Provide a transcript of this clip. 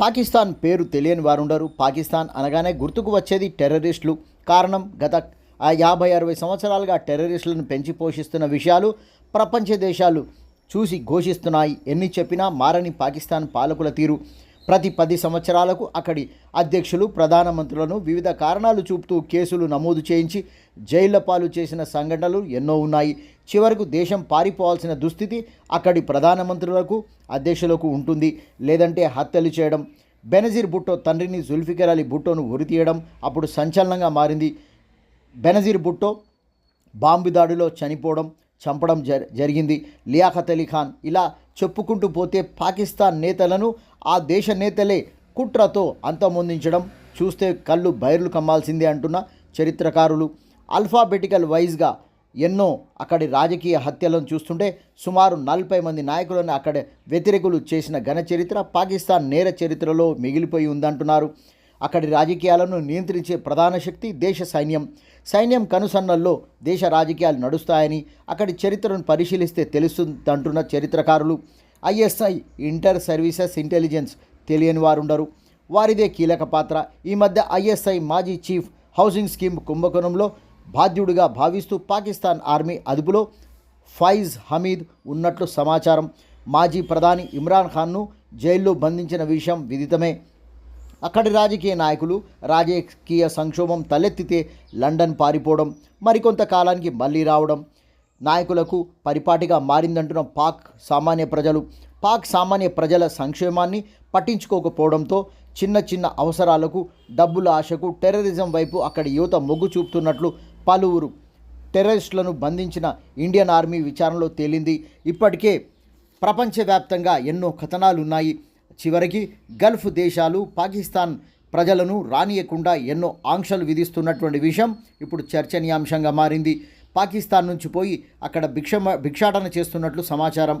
పాకిస్తాన్ పేరు తెలియని వారు ఉండరు పాకిస్తాన్ అనగానే గుర్తుకు వచ్చేది టెర్రరిస్టులు. కారణం గత ఆ యాభై అరవై సంవత్సరాలుగా టెర్రరిస్టులను పెంచి పోషిస్తున్న విషయాలు ప్రపంచ దేశాలు చూసి ఘోషిస్తున్నాయి. ఎన్ని చెప్పినా మారని పాకిస్తాన్ పాలకుల తీరు. ప్రతి పది సంవత్సరాలకు అక్కడి అధ్యక్షులు ప్రధానమంత్రులను వివిధ కారణాలు చూపుతూ కేసులు నమోదు చేయించి జైళ్ళ పాలు చేసిన సంఘటనలు ఎన్నో ఉన్నాయి. చివరకు దేశం పారిపోవాల్సిన దుస్థితి అక్కడి ప్రధానమంత్రులకు అధ్యక్షులకు ఉంటుంది. లేదంటే హత్యలు చేయడం బెనజీర్ భుట్టో తండ్రిని జుల్ఫికర్ అలీ భుట్టోను ఉరితీయడం అప్పుడు సంచలనంగా మారింది. బెనజీర్ భుట్టో బాంబు దాడిలో చనిపోవడం చంపడం జరిగింది. లియాఖత్ అలీ ఖాన్ ఇలా చెప్పుకుంటూ పోతే పాకిస్తాన్ నేతలను ఆ దేశ నేతలే కుట్రతో అంతమొందించడం. చూస్తే కళ్ళు బైర్లు కమ్మాల్సిందే అంటున్న చరిత్రకారులు. అల్ఫాబెటికల్ వైజ్గా ఎన్నో అక్కడి రాజకీయ హత్యలను చూస్తుంటే సుమారు నలభై మంది నాయకులను అక్కడ వ్యతిరేకులు చేసిన ఘన చరిత్ర పాకిస్తాన్ నేర చరిత్రలో మిగిలిపోయి ఉందంటున్నారు. అక్కడి రాజకీయాలను నియంత్రించే ప్రధాన శక్తి దేశ సైన్యం. సైన్యం కనుసన్నల్లో దేశ రాజకీయాలు నడుస్తాయని అక్కడి చరిత్రను పరిశీలిస్తే తెలుస్తుందంటున్న చరిత్రకారులు. ఐఎస్ఐ ఇంటర్ సర్వీసెస్ ఇంటెలిజెన్స్ తెలియని వారు ఉండరు వారిదే కీలక పాత్ర. ఈ మధ్య ఐఎస్ఐ మాజీ చీఫ్ హౌసింగ్ స్కీమ్ కుంభకోణంలో బాధ్యుడిగా భావిస్తూ పాకిస్తాన్ ఆర్మీ అదుపులో ఫైజ్ హమీద్ ఉన్నట్లు సమాచారం. మాజీ ప్రధాని ఇమ్రాన్ ఖాన్ను జైల్లో బంధించిన విషయం విదితమే. అక్కడి రాజకీయ నాయకులు రాజకీయ సంక్షోభం తలెత్తితే లండన్ పారిపోవడం మరికొంత కాలానికి మళ్ళీ రావడం నాయకులకు పరిపాటిగా మారిందంటున్న పాక్ సామాన్య ప్రజలు. పాక్ సామాన్య ప్రజల సంక్షేమాన్ని పట్టించుకోకపోవడంతో చిన్న చిన్న అవసరాలకు డబ్బుల ఆశకు టెర్రరిజం వైపు అక్కడి యువత మొగ్గు చూపుతున్నట్లు పలువురు టెర్రరిస్టులను బంధించిన ఇండియన్ ఆర్మీ విచారణలో తేలింది. ఇప్పటికే ప్రపంచవ్యాప్తంగా ఎన్నో కథనాలు ఉన్నాయి చివరికి గల్ఫ్ దేశాలు పాకిస్తాన్ ప్రజలను రానియకుండా ఎన్నో ఆంక్షలు విధిస్తున్నటువంటి విషయం ఇప్పుడు చర్చనీయాంశంగా మారింది. పాకిస్తాన్ నుంచి పోయి అక్కడ భిక్ష భిక్షాటన చేస్తున్నట్లు సమాచారం.